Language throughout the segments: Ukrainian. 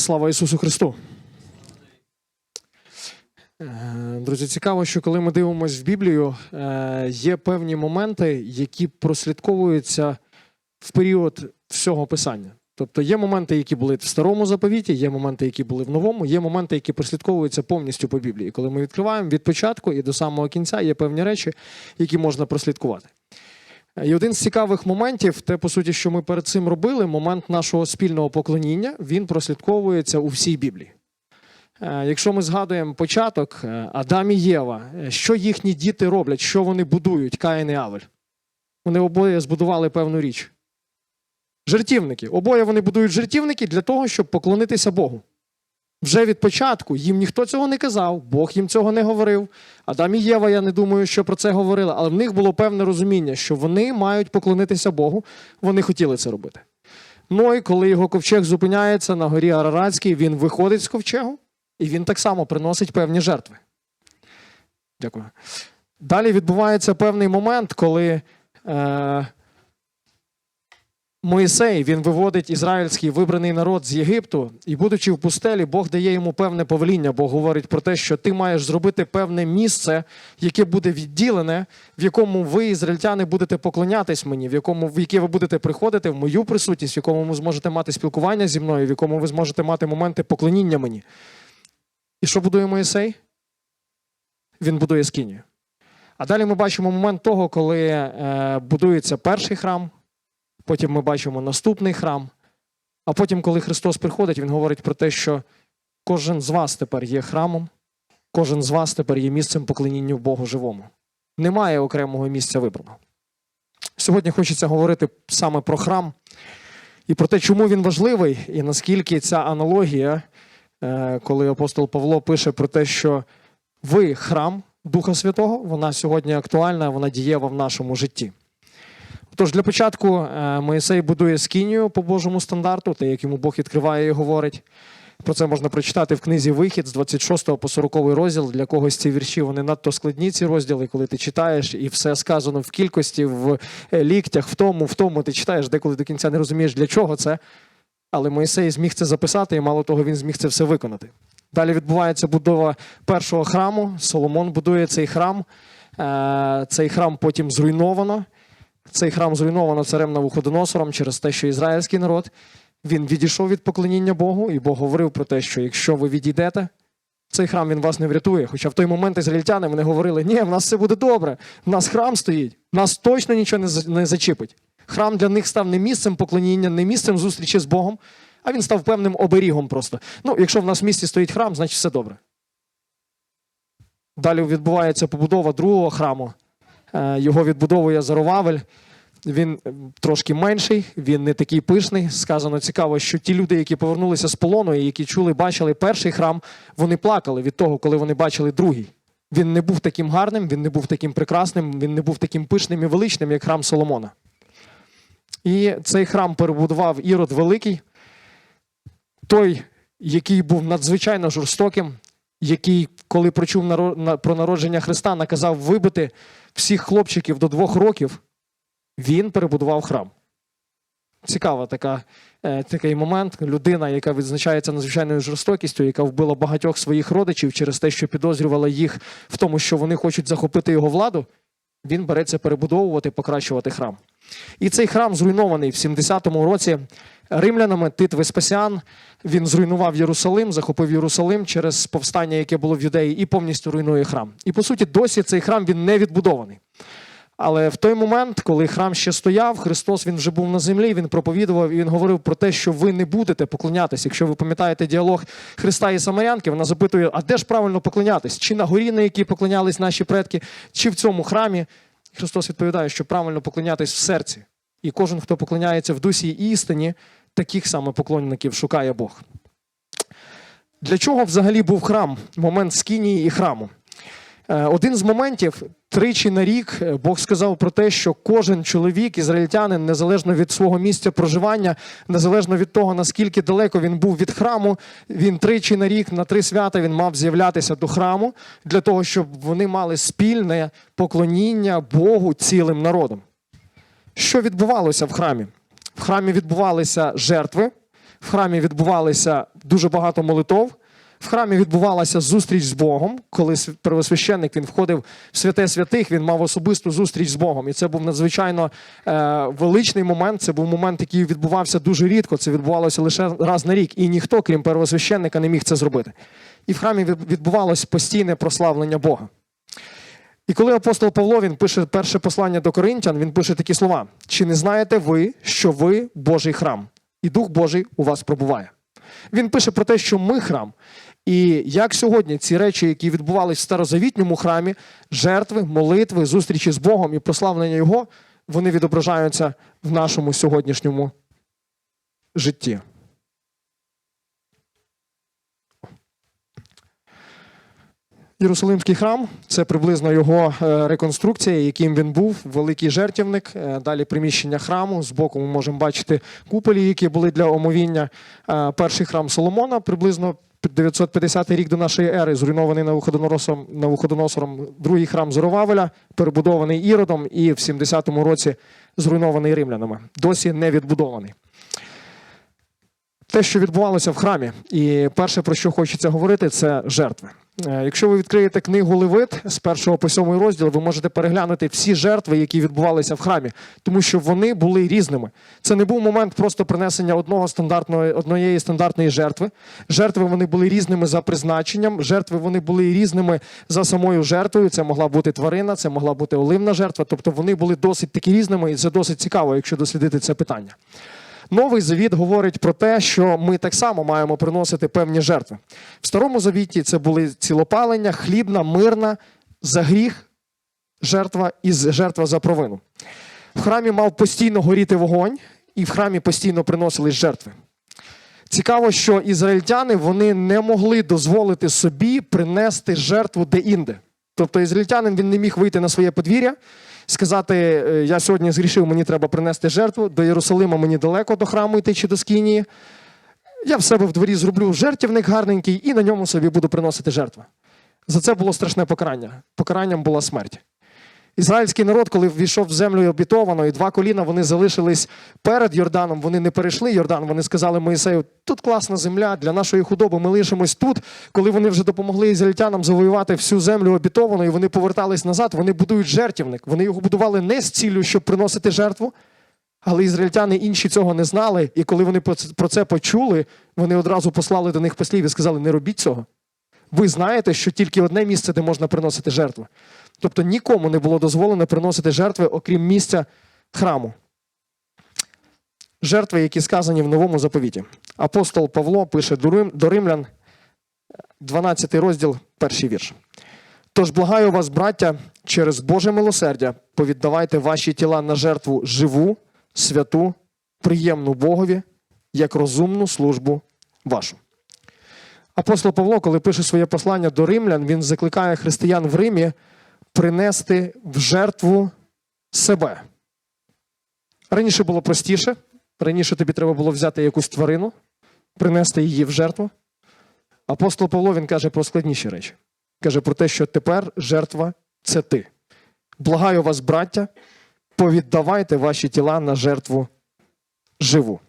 Слава Ісусу Христу! Е, Друзі, цікаво, що коли ми дивимося в Біблію, е, є певні моменти, які прослідковуються в період всього писання. Тобто є моменти, які були в старому заповіті, є моменти, які були в новому, є моменти, які прослідковуються повністю по Біблії. Коли ми відкриваємо від початку і до самого кінця, є певні речі, які можна прослідкувати. І один з цікавих моментів, те, по суті, що ми перед цим робили, момент нашого спільного поклоніння, він прослідковується у всій Біблії. Е, Якщо ми згадуємо початок, е, Адам і Єва, е, що їхні діти роблять, що вони будують, Каїн і Авель? Вони обоє збудували певну річ. Жертівники. Обоє вони будують жертівники для того, щоб поклонитися Богу. Вже від початку їм ніхто цього не казав, Бог їм цього не говорив. Адам і Єва, я не думаю, що про це говорили, але в них було певне розуміння, що вони мають поклонитися Богу. Вони хотіли це робити. Ну і коли його ковчег зупиняється на горі Араратській, він виходить з ковчегу, і він так само приносить певні жертви. Дякую. Далі відбувається певний момент, коли е, Моїсей він виводить ізраїльський вибраний народ з Єгипту, і, будучи в пустелі, Бог дає йому певне повеління. Бог говорить про те, що ти маєш зробити певне місце, яке буде відділене, в якому ви, ізраїльтяни, будете поклонятись мені, в якому в яке ви будете приходити в мою присутність, в якому ви зможете мати спілкування зі мною, в якому ви зможете мати моменти поклоніння мені. І що будує Моїсей? Він будує скинію. А далі ми бачимо момент того, коли е, будується перший храм, потім ми бачимо наступний храм. А потім, коли Христос приходить, Він говорить про те, що кожен з вас тепер є храмом, кожен з вас тепер є місцем поклоніння Богу живому. Немає окремого місця вибраного. Сьогодні хочеться говорити саме про храм і про те, чому він важливий, і наскільки ця аналогія, е, коли апостол Павло пише про те, що ви храм Духа Святого, вона сьогодні актуальна, вона дієва в нашому житті. Тож для початку е, Моїсей будує скинію по Божому стандарту, те, як йому Бог відкриває і говорить. Про це можна прочитати в книзі Вихід з 26 по 40 розділ. Для когось ці вірші вони надто складні, ці розділи, коли ти читаєш, і все сказано в кількості, в е, ліктях, в тому, в тому. Ти читаєш, деколи до кінця не розумієш, для чого це. Але Моїсей зміг це записати, і мало того, він зміг це все виконати. Далі відбувається будова першого храму. Соломон будує цей храм. Е, Цей храм потім зруйновано. Цей храм зруйновано царем Навуходоносором через те, що ізраїльський народ він відійшов від поклоніння Богу, і Бог говорив про те, що якщо ви відійдете, цей храм він вас не врятує. Хоча в той момент ізраїльтяни вони говорили, ні, в нас все буде добре, в нас храм стоїть, нас точно нічого не зачіпить. Храм для них став не місцем поклоніння, не місцем зустрічі з Богом, а він став певним оберігом просто. Ну, якщо в нас в місті стоїть храм, значить все добре. Далі відбувається побудова другого храму. Е, Його відбудовує Заровавель. Він трошки менший, він не такий пишний. Сказано цікаво, що ті люди, які повернулися з полону, і які чули, бачили перший храм, вони плакали від того, коли вони бачили другий. Він не був таким гарним, він не був таким прекрасним, він не був таким пишним і величним, як храм Соломона. І цей храм перебудував Ірод Великий, той, який був надзвичайно жорстоким, який, коли прочув про народження Христа, наказав вибити всіх хлопчиків до двох років, він перебудував храм. Цікава така, е, такий момент. Людина, яка відзначається надзвичайною жорстокістю, яка вбила багатьох своїх родичів через те, що підозрювала їх в тому, що вони хочуть захопити його владу, він береться перебудовувати, покращувати храм. І цей храм зруйнований в 70-му році римлянами Тит Веспасіан. Він зруйнував Єрусалим, захопив Єрусалим через повстання, яке було в юдеї, і повністю руйнує храм. І по суті, досі цей храм він не відбудований. Але в той момент, коли храм ще стояв, Христос він вже був на землі, він проповідував і він говорив про те, що ви не будете поклонятись. Якщо ви пам'ятаєте діалог Христа і Самарянки, вона запитує, а де ж правильно поклонятись? Чи на горі, на якій поклонялись наші предки, чи в цьому храмі? Христос відповідає, що правильно поклонятись в серці. І кожен, хто поклоняється в дусі і істині, таких саме поклонників шукає Бог. Для чого взагалі був храм? Момент скинії і храму. Е, Один з моментів тричі на рік е, Бог сказав про те, що кожен чоловік, ізраїльтянин, незалежно від свого місця проживання, незалежно від того, наскільки далеко він був від храму, він тричі на рік, на три свята він мав з'являтися до храму для того, щоб вони мали спільне поклоніння Богу цілим народом. Що відбувалося в храмі? В храмі відбувалися жертви, В храмі відбувалися дуже багато молитов. В храмі відбувалася зустріч з Богом, коли первосвященник він входив в святе святих, він мав особисту зустріч з Богом. І це був надзвичайно е, величний момент. Це був момент, який відбувався дуже рідко. Це відбувалося лише раз на рік. І ніхто, крім первосвященника, не міг це зробити. І в храмі від- відбувалось постійне прославлення Бога. І коли апостол Павло він пише перше послання до Коринтян, він пише такі слова: Чи не знаєте ви, що ви Божий храм, і Дух Божий у вас пробуває? Він пише про те, що ми храм. І як сьогодні ці речі, які відбувалися в старозавітньому храмі, жертви, молитви, зустрічі з Богом і прославлення Його, вони відображаються в нашому сьогоднішньому житті. Єрусалимський храм це приблизно його е, реконструкція, яким він був, великий жертівник. Е, Далі приміщення храму. Збоку ми можемо бачити куполі, які були для омовіння. Е, Перший храм Соломона, приблизно 950 рік до нашої ери, зруйнований Навуходоносором, Навуходоносором. Другий храм Зоровавеля, перебудований Іродом, і в 70-му році зруйнований римлянами. Досі не відбудований те, що відбувалося в храмі, і перше, про що хочеться говорити, це жертви. Е, Якщо ви відкриєте книгу Левит з першого по сьомий розділ, ви можете переглянути всі жертви, які відбувалися в храмі, тому що вони були різними. Це не був момент просто принесення одного стандартної однієї стандартної жертви. Жертви вони були різними за призначенням. Жертви вони були різними за самою жертвою. Це могла бути тварина, це могла бути оливна жертва. Тобто вони були досить таки різними, і це досить цікаво, якщо дослідити це питання. Новий завіт говорить про те, що ми так само маємо приносити певні жертви. В старому завіті це були цілопалення, хлібна, мирна, за гріх, жертва і жертва за провину. В храмі мав постійно горіти вогонь, і в храмі постійно приносились жертви. Цікаво, що ізраїльтяни вони не могли дозволити собі принести жертву де-інде. Тобто ізраїльтянин він не міг вийти на своє подвір'я, сказати: «Е, Я сьогодні згрішив, мені треба принести жертву. До Єрусалима мені далеко до храму йти чи до Скинії. Я в себе в дворі зроблю жертівник гарненький і на ньому собі буду приносити жертви. За це було страшне покарання. Покаранням була смерть. Ізраїльський народ, коли ввійшов в землю обітовану, і два коліна вони залишились перед Йорданом, вони не перейшли Йордан. Вони сказали Моїсею, тут класна земля для нашої худоби. Ми лишимось тут. Коли вони вже допомогли ізраїльтянам завоювати всю землю обітовану, і вони повертались назад, вони будують жертівник. Вони його будували не з ціллю, щоб приносити жертву. Але ізраїльтяни інші цього не знали, і коли вони про це- почули, вони одразу послали до них послів і сказали: не робіть цього. Ви знаєте, що тільки одне місце, де можна приносити жертви. Тобто нікому не було дозволено приносити жертви, окрім місця храму. Жертви, які сказані в новому заповіті. Апостол Павло пише до римлян, 12 розділ, перший вірш. Тож благаю вас, браття, через Боже милосердя, повіддавайте ваші тіла на жертву живу, святу, приємну Богові, як розумну службу вашу. Апостол Павло, коли пише своє послання до римлян, він закликає християн в Римі принести в жертву себе. Раніше було простіше. Раніше тобі треба було взяти якусь тварину, принести її в жертву. Апостол Павло він каже про складніші речі. Каже про те, що тепер жертва це ти. Благаю вас, браття, повіддавайте ваші тіла на жертву живу.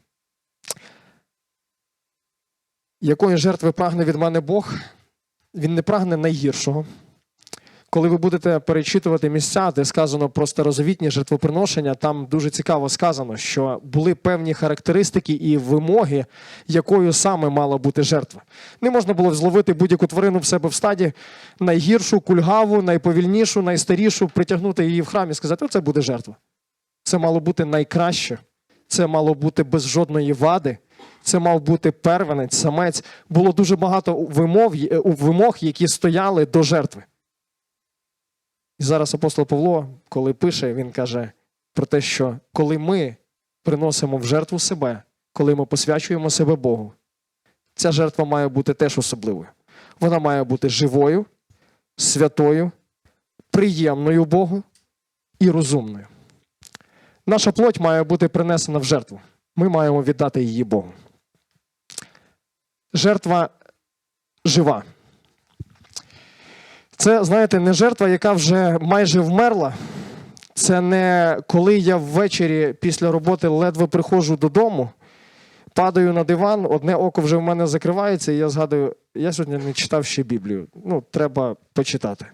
Якої жертви прагне від мене Бог? Він не прагне найгіршого. Коли ви будете перечитувати місця, де сказано про старозавітні жертвоприношення, там дуже цікаво сказано, що були певні характеристики і вимоги, якою саме мала бути жертва. Не можна було зловити будь-яку тварину в себе в стаді, найгіршу, кульгаву, найповільнішу, найстарішу, притягнути її в храм і сказати, оце буде жертва. Це мало бути найкраще, це мало бути без жодної вади. Це мав бути первенець, самець. Було дуже багато вимов, е, вимог, які стояли до жертви. І зараз апостол Павло, коли пише, він каже про те, що коли ми приносимо в жертву себе, коли ми посвячуємо себе Богу, ця жертва має бути теж особливою. Вона має бути живою, святою, приємною Богу і розумною. Наша плоть має бути принесена в жертву. Ми маємо віддати її Богу. Жертва жива. Це, знаєте, не жертва, яка вже майже вмерла. Це не коли я ввечері після роботи ледве приходжу додому, Падаю на диван, одне око вже в мене закривається, і я згадую, я сьогодні не читав ще Біблію. Ну, треба почитати.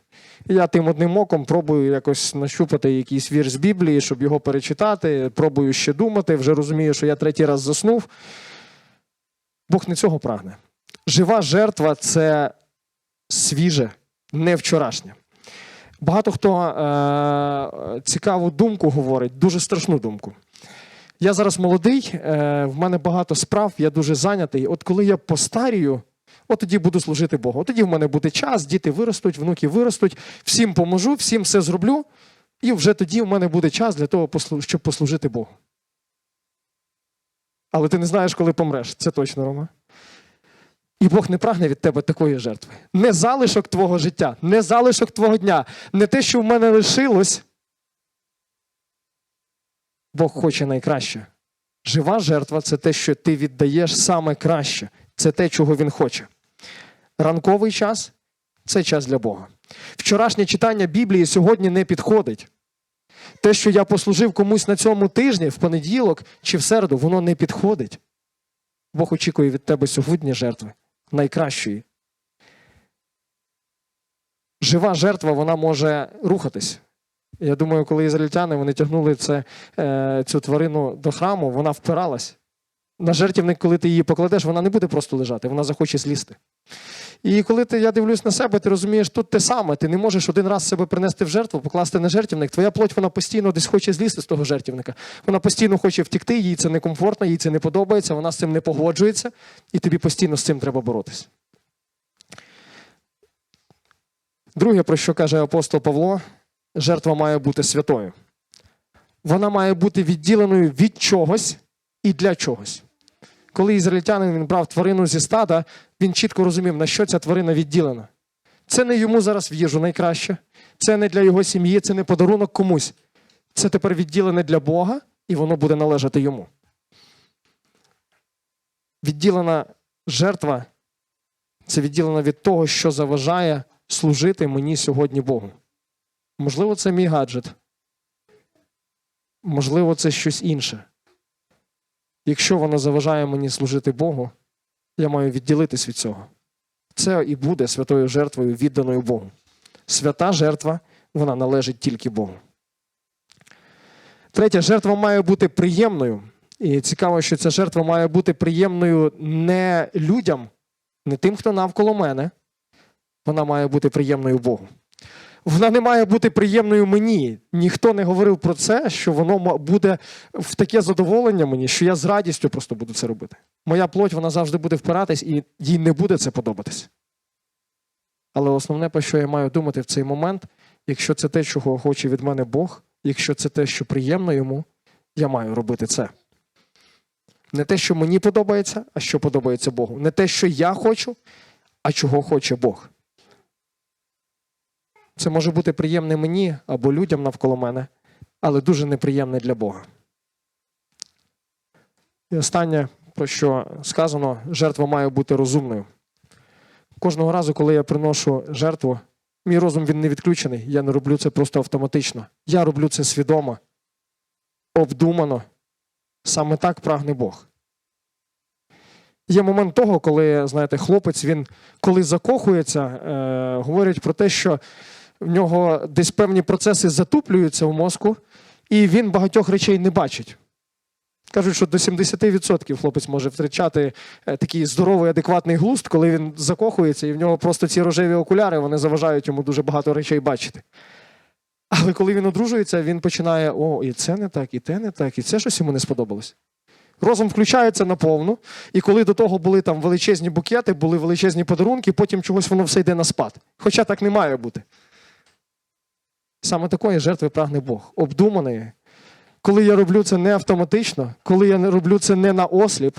Я тим одним оком пробую якось нащупати якийсь вірш з Біблії, щоб його перечитати. Пробую ще думати, вже розумію, що я третій раз заснув. Бог не цього прагне. Жива жертва це свіже, не вчорашнє. Багато хто е- цікаву думку говорить, дуже страшну думку. Я зараз молодий, е, в мене багато справ, я дуже зайнятий. От коли я постарію, от тоді буду служити Богу. От тоді в мене буде час, діти виростуть, внуки виростуть, всім поможу, всім все зроблю, і вже тоді в мене буде час для того, щоб послужити Богу. Але ти не знаєш, коли помреш. Це точно, Рома. І Бог не прагне від тебе такої жертви. Не залишок твого життя, не залишок твого дня, не те, що в мене лишилось. Бог хоче найкраще. Жива жертва це те, що ти віддаєш саме краще. Це те, чого він хоче. Ранковий час це час для Бога. Вчорашнє читання Біблії сьогодні не підходить. Те, що я послужив комусь на цьому тижні, в понеділок чи в середу, воно не підходить. Бог очікує від тебе сьогодні жертви найкращої. Жива жертва вона може рухатись. Я думаю, коли ізраїльтяни вони тягнули це, е, цю тварину до храму, вона впиралась. На жертівник, коли ти її покладеш, вона не буде просто лежати, вона захоче злізти. І коли ти, я дивлюсь на себе, ти розумієш, тут те саме, ти не можеш один раз себе принести в жертву, покласти на жертівник. Твоя плоть вона постійно десь хоче злізти з того жертівника. Вона постійно хоче втікти, їй це некомфортно, їй це не подобається, вона з цим не погоджується, і тобі постійно з цим треба боротися. Друге, про що каже апостол Павло, жертва має бути святою. Вона має бути відділеною від чогось і для чогось. Коли ізраїльтянин він брав тварину зі стада, він чітко розумів, на що ця тварина відділена. Це не йому зараз в їжу найкраще, це не для його сім'ї, це не подарунок комусь. Це тепер відділене для Бога, і воно буде належати йому. Відділена жертва це відділена від того, що заважає служити мені сьогодні Богу. Можливо, це мій гаджет. Можливо, це щось інше. Якщо воно заважає мені служити Богу, я маю відділитись від цього. Це і буде святою жертвою, відданою Богу. Свята жертва, вона належить тільки Богу. Третя жертва має бути приємною. І цікаво, що ця жертва має бути приємною не людям, не тим, хто навколо мене. Вона має бути приємною Богу. Вона не має бути приємною мені. Ніхто не говорив про це, що воно буде в таке задоволення мені, що я з радістю просто буду це робити. Моя плоть вона завжди буде впиратись, і їй не буде це подобатись. Але основне, про що я маю думати в цей момент, якщо це те, чого хоче від мене Бог, якщо це те, що приємно йому, я маю робити це. Не те, що мені подобається, а що подобається Богу. Не те, що я хочу, а чого хоче Бог. Це може бути приємне мені або людям навколо мене, але дуже неприємне для Бога. І останнє, про що сказано, жертва має бути розумною. Кожного разу, коли я приношу жертву, мій розум він не відключений. Я не роблю це просто автоматично. Я роблю це свідомо, обдумано. Саме так прагне Бог. Є момент того, коли, знаєте, хлопець, він коли закохується, е, говорять про те, що в нього десь певні процеси затуплюються в мозку, і він багатьох речей не бачить. Кажуть, що до 70% хлопець може втрачати е, такий здоровий, адекватний глузд, коли він закохується, і в нього просто ці рожеві окуляри вони заважають йому дуже багато речей бачити. Але коли він одружується, він починає: о, і це не так, і те не так, і це щось йому не сподобалось. Розум включається наповну, і коли до того були там величезні букети, були величезні подарунки, потім чогось воно все йде на спад. Хоча так не має бути. Саме такої жертви прагне Бог, обдуманої. Коли я роблю це не автоматично, коли я роблю це не на осліп,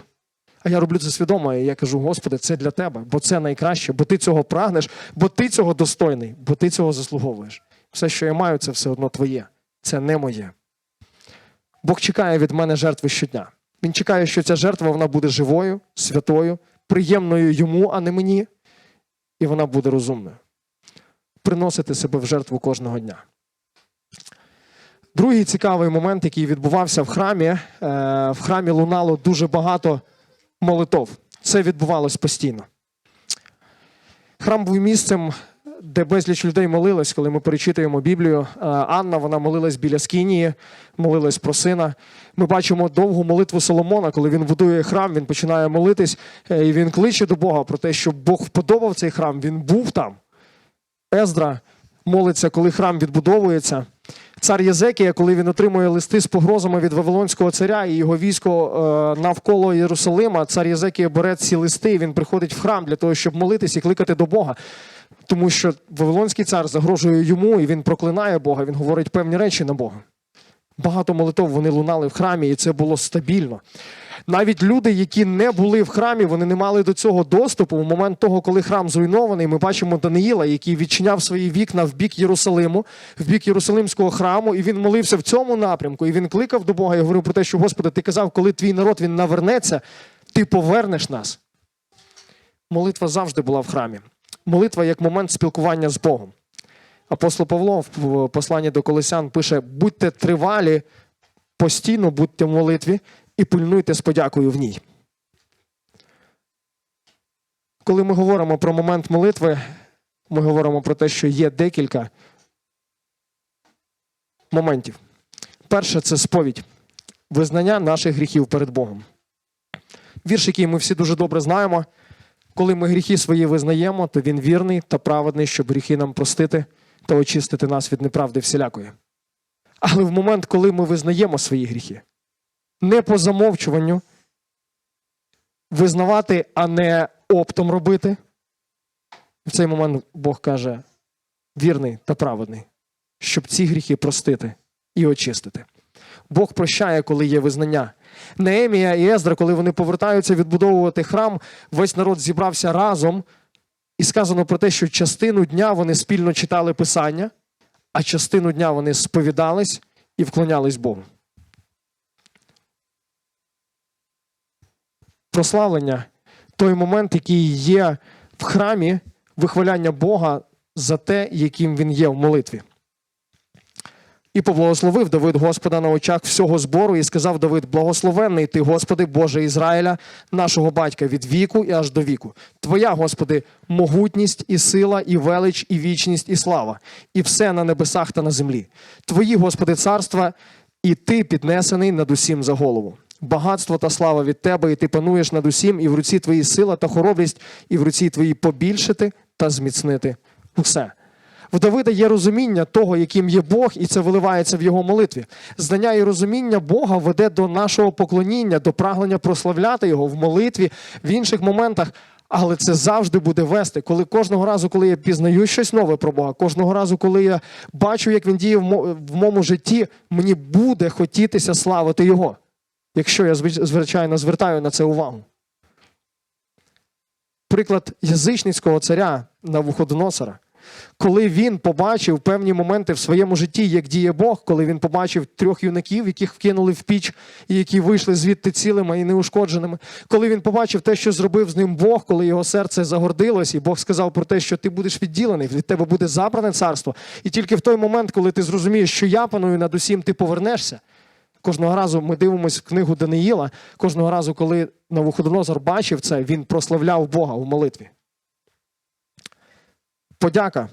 а я роблю це свідомо, і я кажу, Господи, це для тебе, бо це найкраще, бо ти цього прагнеш, бо ти цього достойний, бо ти цього заслуговуєш. Все, що я маю, це все одно твоє. Це не моє. Бог чекає від мене жертви щодня. Він чекає, що ця жертва вона буде живою, святою, приємною йому, а не мені, і вона буде розумною. Приносити себе в жертву кожного дня. Другий цікавий момент, який відбувався в храмі. Е, В храмі лунало дуже багато молитов. Це відбувалось постійно. Храм був місцем, де безліч людей молилась, коли ми перечитуємо Біблію. Е, Анна вона молилась біля Скинії, молилась про сина. Ми бачимо довгу молитву Соломона, коли він будує храм, він починає молитись, е, і він кличе до Бога про те, щоб Бог вподобав цей храм, він був там. Ездра молиться, коли храм відбудовується. Цар Єзекія, коли він отримує листи з погрозами від Вавилонського царя і його військо е, навколо Єрусалима, цар Єзекія бере ці листи, і він приходить в храм для того, щоб молитись і кликати до Бога. Тому що Вавилонський цар загрожує йому, і він проклинає Бога, він говорить певні речі на Бога. Багато молитов вони лунали в храмі, і це було стабільно. Навіть люди, які не були в храмі, вони не мали до цього доступу. У момент того, коли храм зруйнований, ми бачимо Даниїла, який відчиняв свої вікна в бік Єрусалиму, в бік Єрусалимського храму, і він молився в цьому напрямку. І він кликав до Бога і говорив про те, що Господи, ти казав, коли твій народ він навернеться, ти повернеш нас. Молитва завжди була в храмі. Молитва як момент спілкування з Богом. Апостол Павло в посланні до Колосян пише: будьте тривалі, постійно будьте в молитві і пильнуйте з подякою в ній. Коли ми говоримо про момент молитви, ми говоримо про те, що є декілька моментів. Перше це сповідь, визнання наших гріхів перед Богом. Вірш, який ми всі дуже добре знаємо. Коли ми гріхи свої визнаємо, то він вірний та праведний, щоб гріхи нам простити та очистити нас від неправди всілякої. Але в момент, коли ми визнаємо свої гріхи, не по замовчуванню, визнавати, а не оптом робити, в цей момент Бог каже: вірний та праведний, щоб ці гріхи простити і очистити. Бог прощає, коли є визнання. Неемія і Ездра, коли вони повертаються відбудовувати храм, весь народ зібрався разом, і сказано про те, що частину дня вони спільно читали Писання, а частину дня вони сповідались і вклонялись Богу. Прославлення той момент, який є в храмі вихваляння Бога за те, яким він є в молитві. І поблагословив Давид Господа на очах всього збору, і сказав Давид: Благословенний ти, Господи, Боже Ізраїля, нашого батька від віку і аж до віку. Твоя, Господи, могутність і сила, і велич, і вічність, і слава, і все на небесах та на землі. Твої, Господи, царства, і ти піднесений над усім за голову. Багатство та слава від тебе, і ти пануєш над усім, і в руці твої сила та хоробрість, і в руці твої побільшити та зміцнити усе. В Давида є розуміння того, яким є Бог, і це виливається в його молитві. Знання і розуміння Бога веде до нашого поклоніння, до прагнення прославляти його в молитві, в інших моментах. Але це завжди буде вести. Коли кожного разу, коли я пізнаю щось нове про Бога, кожного разу, коли я бачу, як він діє в моєму житті, мені буде хотітися славити Його. Якщо я звичайно звертаю на це увагу. Приклад язичницького царя Навуходоносора. Коли він побачив певні моменти в своєму житті, як діє Бог, коли він побачив трьох юнаків, яких вкинули в піч, і які вийшли звідти цілими і неушкодженими, коли він побачив те, що зробив з ним Бог, коли його серце загордилось, і Бог сказав про те, що ти будеш відділений, від тебе буде забране царство. І тільки в той момент, коли ти зрозумієш, що я паную над усім, ти повернешся. Кожного разу ми дивимося книгу Даниїла. Кожного разу, коли Навуходоносор бачив це, він прославляв Бога у молитві. Подяка,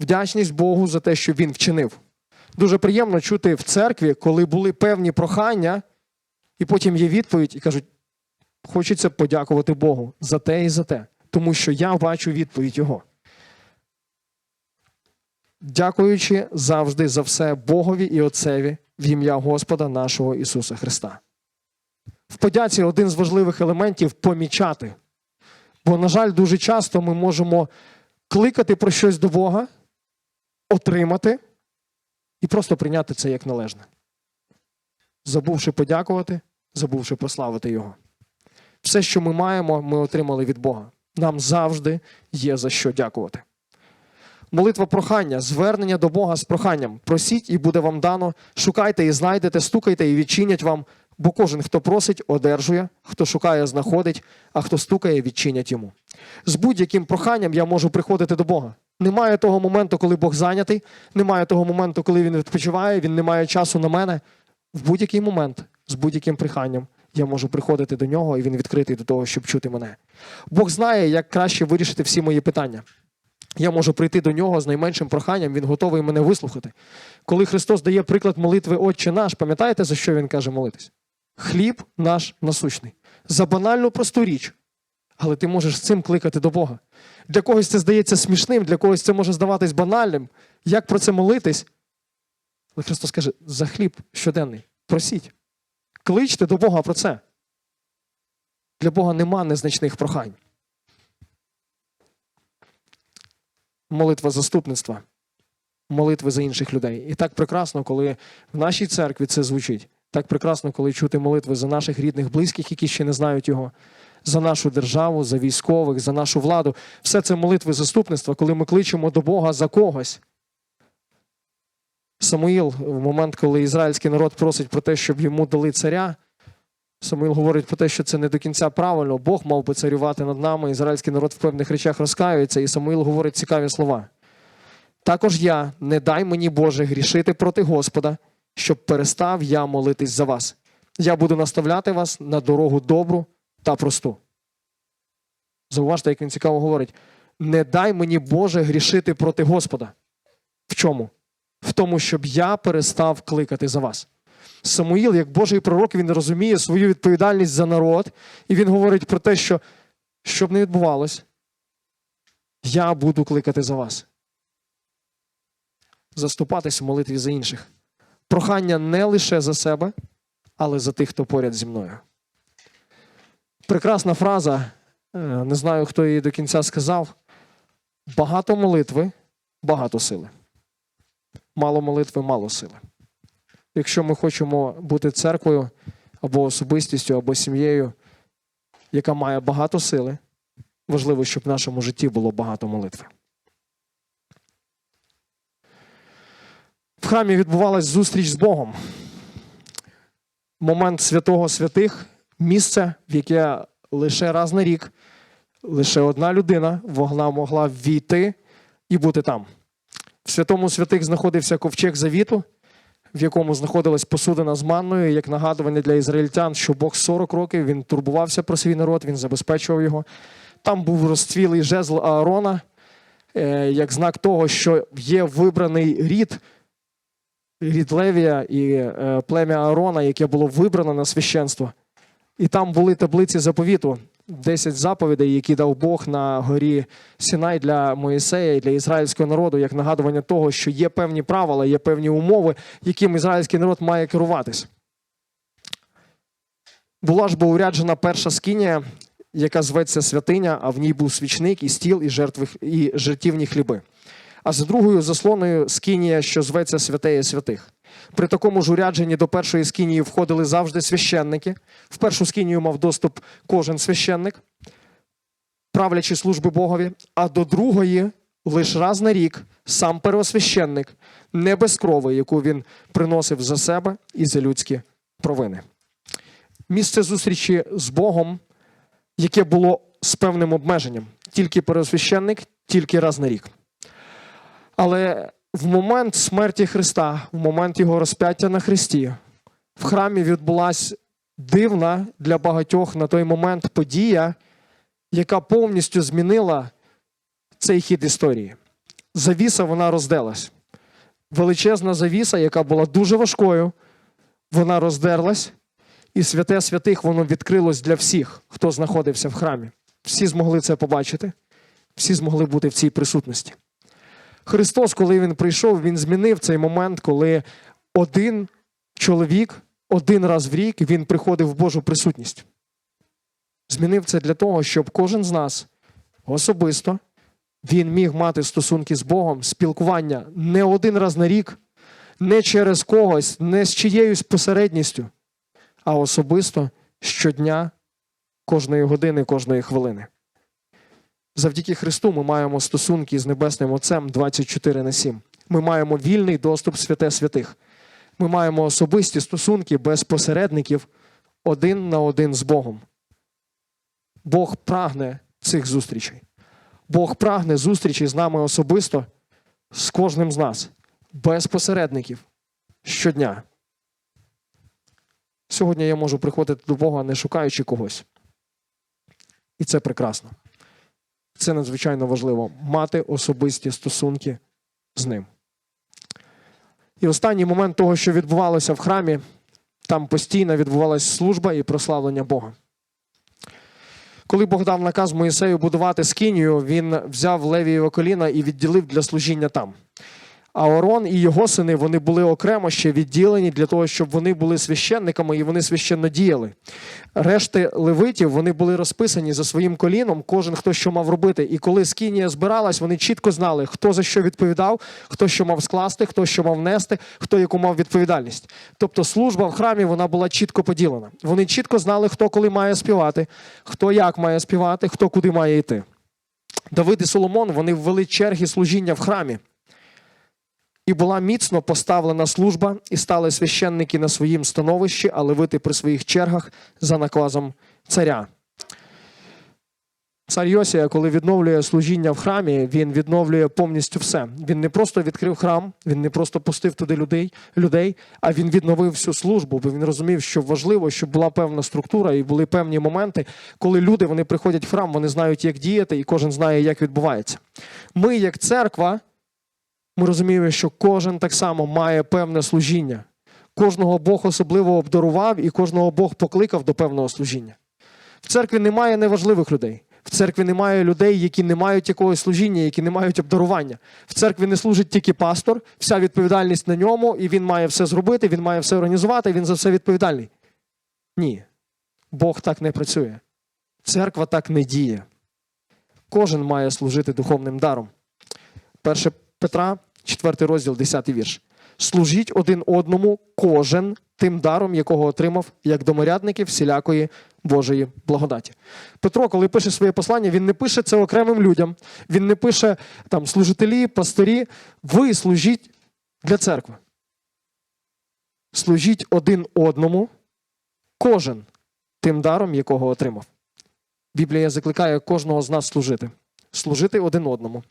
вдячність Богу за те, що він вчинив. Дуже приємно чути в церкві, коли були певні прохання, і потім є відповідь, і кажуть: хочеться подякувати Богу за те і за те, тому що я бачу відповідь Його. Дякуючи завжди за все Богові і Отцеві в ім'я Господа нашого Ісуса Христа. В подяці один з важливих елементів помічати. Бо, на жаль, дуже часто ми можемо кликати про щось до Бога, отримати і просто прийняти це як належне. Забувши подякувати, забувши прославити Його. Все, що ми маємо, ми отримали від Бога. Нам завжди є за що дякувати. Молитва прохання, звернення до Бога з проханням. Просіть і буде вам дано. Шукайте і знайдете, стукайте і відчинять вам. Бо кожен, хто просить, одержує, хто шукає, знаходить, а хто стукає, відчинять йому. З будь-яким проханням я можу приходити до Бога. Немає того моменту, коли Бог зайнятий, немає того моменту, коли він відпочиває, він не має часу на мене. В будь-який момент, з будь-яким проханням, я можу приходити до нього, і він відкритий до того, щоб чути мене. Бог знає, як краще вирішити всі мої питання. Я можу прийти до нього з найменшим проханням, він готовий мене вислухати. Коли Христос дає приклад молитви Отче наш, пам'ятаєте, за що він каже молитись? Хліб наш насущний. За банальну просту річ. Але ти можеш з цим кликати до Бога. Для когось це здається смішним, для когось це може здаватись банальним. Як про це молитись? Але Христос каже: за хліб щоденний. Просіть. Кличте до Бога про це. Для Бога нема незначних прохань. Молитва заступництва, молитви за інших людей. І так прекрасно, коли в нашій церкві це звучить. Так прекрасно, коли чути молитви за наших рідних, близьких, які ще не знають його, за нашу державу, за військових, за нашу владу. Все це молитви заступництва, коли ми кличемо до Бога за когось. Самуїл, в момент, коли ізраїльський народ просить про те, щоб йому дали царя, Самуїл говорить про те, що це не до кінця правильно. Бог мав би царювати над нами. Ізраїльський народ в певних речах розкаюється, і Самуїл говорить цікаві слова. Також я, не дай мені Боже грішити проти Господа, щоб перестав я молитись за вас. Я буду наставляти вас на дорогу добру та просту. Зауважте, як він цікаво говорить: не дай мені Боже грішити проти Господа. В чому? В тому, щоб я перестав кликати за вас. Самуїл, як Божий пророк, він розуміє свою відповідальність за народ, і він говорить про те, що щоб не відбувалось, я буду кликати за вас. Заступатись в молитві за інших. Прохання не лише за себе, але за тих, хто поряд зі мною. Прекрасна фраза, е, не знаю, хто її до кінця сказав. Багато молитви, багато сили. Мало молитви, мало сили. Якщо ми хочемо бути церквою або особистістю, або сім'єю, яка має багато сили, важливо, щоб в нашому житті було багато молитви. В храмі відбувалась зустріч з Богом. Момент святого святих, місце, в яке лише раз на рік, лише одна людина вона могла ввійти і бути там. В святому святих знаходився ковчег завіту, в якому знаходилась посудина з манною, як нагадування для ізраїльтян, що Бог 40 років він турбувався про свій народ, він забезпечував його. Там був розцвілий жезл Аарона, е, як знак того, що є вибраний рід, рід Левія і е, плем'я Аарона, яке було вибрано на священство. І там були таблиці заповіту, 10 заповідей, які дав Бог на горі Сінай для Моїсея і для ізраїльського народу, як нагадування того, що є певні правила, є певні умови, яким ізраїльський народ має керуватись. Була ж бо уряджена перша скинія, яка зветься святиня, а в ній був свічник і стіл, і, жертви, і жертівні хліби. А за другою заслоною скинія, що зветься святеє святих. При такому ж урядженні до першої скинії входили завжди священники. В першу скинію мав доступ кожен священник, правлячи служби Богові, а до другої лише раз на рік сам первосвященник, не без крови, яку він приносив за себе і за людські провини. Місце зустрічі з Богом, яке було з певним обмеженням. Тільки первосвященник, тільки раз на рік. Але в момент смерті Христа, в момент його розп'яття на Христі, в храмі відбулася дивна для багатьох на той момент подія, яка повністю змінила цей хід історії. Завіса вона роздерлась. Величезна завіса, яка була дуже важкою, вона роздерлась, і святе святих воно відкрилось для всіх, хто знаходився в храмі. Всі змогли це побачити, всі змогли бути в цій присутності. Христос, коли він прийшов, він змінив цей момент, коли один чоловік один раз в рік він приходив в Божу присутність. Змінив це для того, щоб кожен з нас особисто він міг мати стосунки з Богом, спілкування не один раз на рік, не через когось, не з чиєюсь посередністю, а особисто щодня, кожної години, кожної хвилини. Завдяки Христу ми маємо стосунки з Небесним Отцем 24 на 7. Ми маємо вільний доступ святе святих. Ми маємо особисті стосунки без посередників один на один з Богом. Бог прагне цих зустрічей. Бог прагне зустрічі з нами особисто, з кожним з нас, без посередників щодня. Сьогодні я можу приходити до Бога, не шукаючи когось. І це прекрасно. Це надзвичайно важливо мати особисті стосунки з ним. І останній момент того, що відбувалося в храмі, там постійно відбувалася служба і прославлення Бога. Коли Бог дав наказ Моїсею будувати скинію, він взяв Левієве коліна і відділив для служіння там. А Орон і його сини вони були окремо ще відділені для того, щоб вони були священниками і вони священно діяли. Решти левитів вони були розписані за своїм коліном, кожен хто що мав робити. І коли скинія збиралась, вони чітко знали, хто за що відповідав, хто що мав скласти, хто що мав нести, хто яку мав відповідальність. Тобто служба в храмі вона була чітко поділена. Вони чітко знали, хто коли має співати, хто як має співати, хто куди має йти. Давид і Соломон вони ввели черги служіння в храмі. І була міцно поставлена служба, і стали священники на своїм становищі, а левити при своїх чергах за наказом царя. Цар Йосія, коли відновлює служіння в храмі, він відновлює повністю все. Він не просто відкрив храм, він не просто пустив туди людей, людей, а він відновив всю службу, бо він розумів, що важливо, щоб була певна структура і були певні моменти, коли люди вони приходять в храм, вони знають, як діяти, і кожен знає, як відбувається. Ми, як церква, ми розуміємо, що кожен так само має певне служіння. Кожного Бог особливо обдарував і кожного Бог покликав до певного служіння. В церкві немає неважливих людей. В церкві немає людей, які не мають якогось служіння, які не мають обдарування. В церкві не служить тільки пастор, вся відповідальність на ньому, і він має все зробити, він має все організувати, він за все відповідальний. Ні. Бог так не працює. Церква так не діє. Кожен має служити духовним даром. Перше Петра, 4 розділ, 10 вірш. Служіть один одному, кожен тим даром, якого отримав, як доморядники всілякої Божої благодаті. Петро, коли пише своє послання, він не пише це окремим людям, він не пише там служителі, пастирі. Ви служіть для церкви. Служіть один одному, кожен тим даром, якого отримав. Біблія закликає кожного з нас служити. Служити один одному.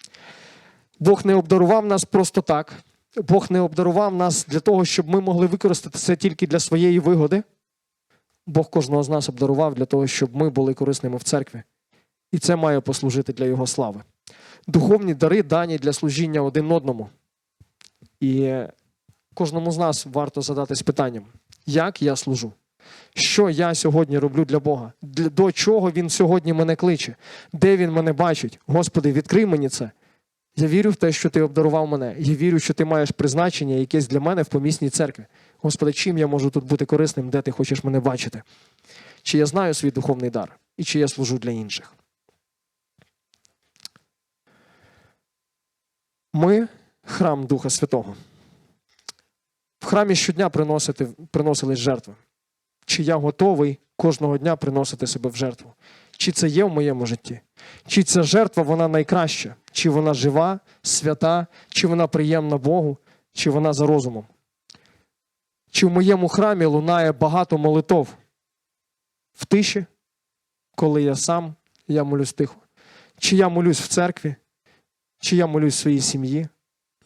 Бог не обдарував нас просто так. Бог не обдарував нас для того, щоб ми могли використати це тільки для своєї вигоди. Бог кожного з нас обдарував для того, щоб ми були корисними в церкві. І це має послужити для Його слави. Духовні дари дані для служіння один одному. І кожному з нас варто задатись питанням, як я служу? Що я сьогодні роблю для Бога? До чого Він сьогодні мене кличе? Де Він мене бачить? Господи, відкрий мені це. Я вірю в те, що ти обдарував мене. Я вірю, що ти маєш призначення якесь для мене в помісній церкві. Господи, чим я можу тут бути корисним, де ти хочеш мене бачити? Чи я знаю свій духовний дар, і чи я служу для інших? Ми храм Духа Святого. В храмі щодня приносити, приносились жертви. Чи я готовий кожного дня приносити себе в жертву? Чи це є в моєму житті? Чи ця жертва вона найкраща? Чи вона жива, свята, чи вона приємна Богу, чи вона за розумом? Чи в моєму храмі лунає багато молитов в тиші, коли я сам, я молюсь тихо? Чи я молюсь в церкві, чи я молюсь в своїй сім'ї?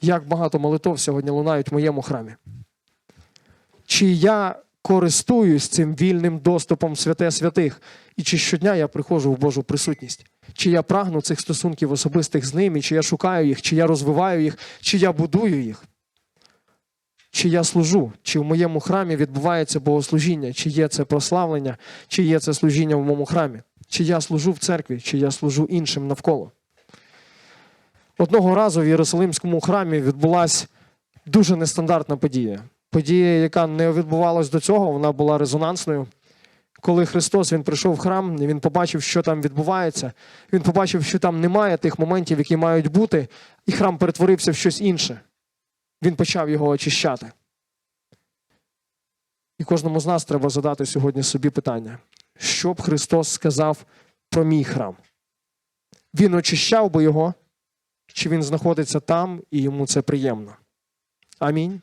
Як багато молитов сьогодні лунають в моєму храмі? Чи я користуюсь цим вільним доступом святе святих? І чи щодня я приходжу в Божу присутність? Чи я прагну цих стосунків особистих з ним, і чи я шукаю їх, чи я розвиваю їх, чи я будую їх? Чи я служу, чи в моєму храмі відбувається богослужіння, чи є це прославлення, чи є це служіння в моєму храмі, чи я служу в церкві, чи я служу іншим навколо. Одного разу в Єрусалимському храмі відбулася дуже нестандартна подія. Подія, яка не відбувалась до цього, вона була резонансною. Коли Христос він прийшов в храм, він побачив, що там відбувається. Він побачив, що там немає тих моментів, які мають бути, і храм перетворився в щось інше. Він почав його очищати. І кожному з нас треба задати сьогодні собі питання, що б Христос сказав про мій храм? Він очищав би його, чи він знаходиться там і йому це приємно? Амінь.